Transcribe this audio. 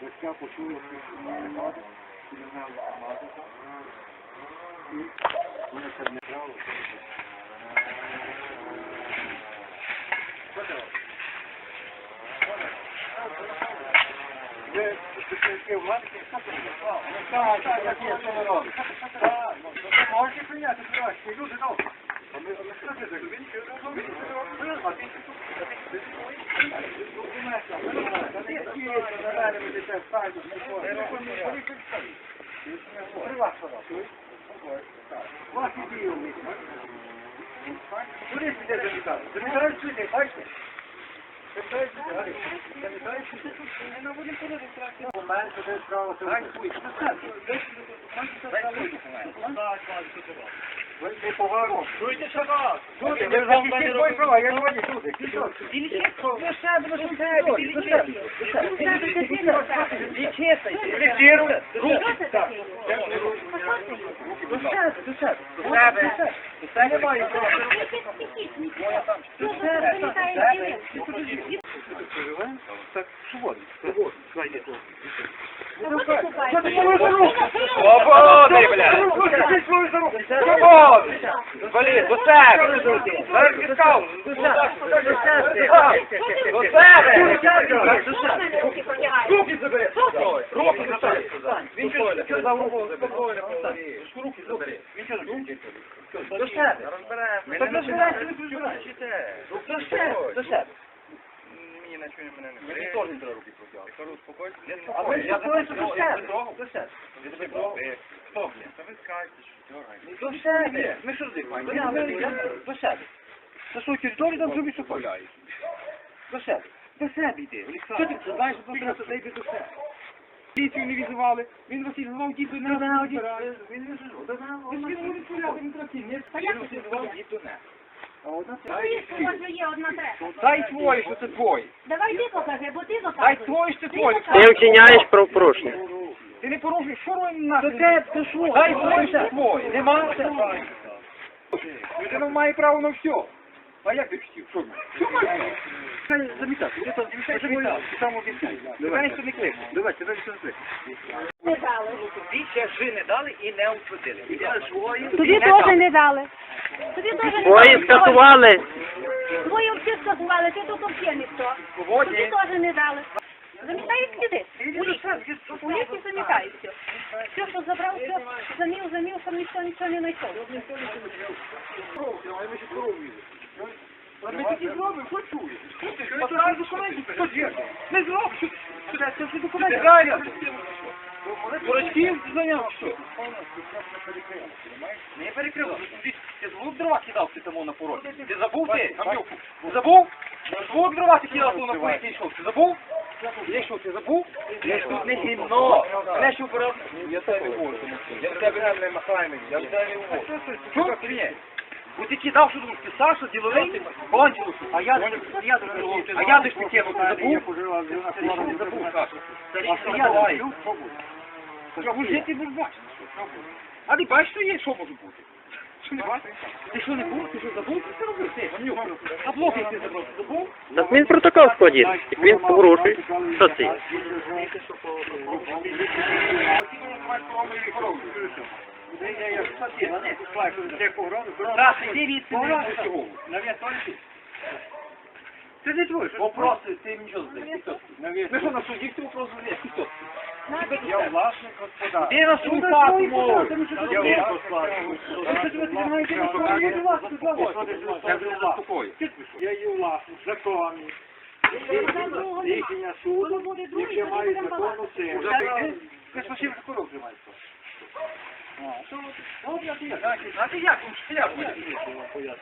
Дочка почула, що не мати, і не знала, що мати. І вони це не брали. Ви спеціалісти в мене, хто це прислав? Так, так, так, є, що ви робите? Так, ну, то ви можете прийняти краще, люди добрі. А ми, а ми що це за він? Він що А ти Вас ідею Куди піде замітати? Замітають сюди, бачите? Замітають сюди, Гарик. Замітають сюди. Момент, де справа, це Дай свій. Ви не погано. Чуєте, що вас? Слухайте, ви захистіть свої права, я не воді, слухай. Руки. Так. До себе, до себе. До себе. Це немає права. Так, свободно. Свободно. Що ти свою за руку? Свободний, блядь! Себе! Зараз підкав! До себе! Руки забери. Руки забери. Він що. Руки забери. Він що руки? До себе. Ми Так не до себе. починаємо. До себе. До себе. Мені мене не Мені теж не треба руки протягувати. Кажу, успокойся. А ви спокоїться до себе. До себе. Я тебе трогав. Хто, блін? Та ви скажете, що дьоргаєте. До себе. Ми що здихаємо? До себе. Це що, територію там собі сухоляють. До себе. До себе йди. Що ти знаєш, що треба туди йди до себе? Поліцію не візували. Він Василь звав діду не знав діду. Він не знав. Він не знав. Він трохи не Він не візував діду не. розбирає. Він не А одна це. Може є одна треба. Дай твої, що це твої. Давай ти покажи, бо ти Дай доказуєш. твої, що це твої. Ти вчиняєш правопорушення. Ти не порушуєш, що робимо нахуй? Це це що? Дай твої, що твої. Нема це. Людина має право на все. А як ти хотів? Що? Що має? Замітати. Ти там замітати. Ти там обіцяй. Давай, що не клик. Давай, ти дай, що не клик. Не дали. Тобі ще жи не дали і не свої. Тобі теж не дали. Тобі теж не Твої дали. скасували. Твої всі скасували, ти тут взагалі ніхто. Тобі теж не дали. Замітають сюди. У лісі лісі замітають все. Все, що забрав, все замів, замів, щоб ніхто нічого не знайшов. Ми такі зробимо, що чуєш? Поставь документи, що зробиш? Не це це документи. Дурачків зайняв, що? Не перекрив. Ти звук дрова кидав ти тому на порозі. Ти забув ти? Гамбюку? Забув? Звук дрова ти кидав тому на порозі. Ти йшов. Ти забув? Я йшов, ти забув? Я тут не гімно. Я що пораз? Я тебе. Я тебе не мені. Я тебе. Що ти ні? Бо ти кидав, що думаєш, ти Саша, діловий, кончилось, а я, я а я таке, ти забув? Що забув, Саша? Це я давай. Що ви жити будеш бачити? А ти бачиш, що є, що може бути? Що? Ти що не був? Ти що забув? Ти робив ти. А блок як ти забрав, забув? Так він протокол складів. Як він порушує. Що це? Це не твоє. Вопроси, ти нічого задаєш. Ми що на суді ти вопрос задаєш? Хто? Я власник господар. Ти на суд пати можеш. Я Я є власник, законний. Рішення суду, яке має законну силу. Ти ж прокурор вже маєш. А ти як? А ти як?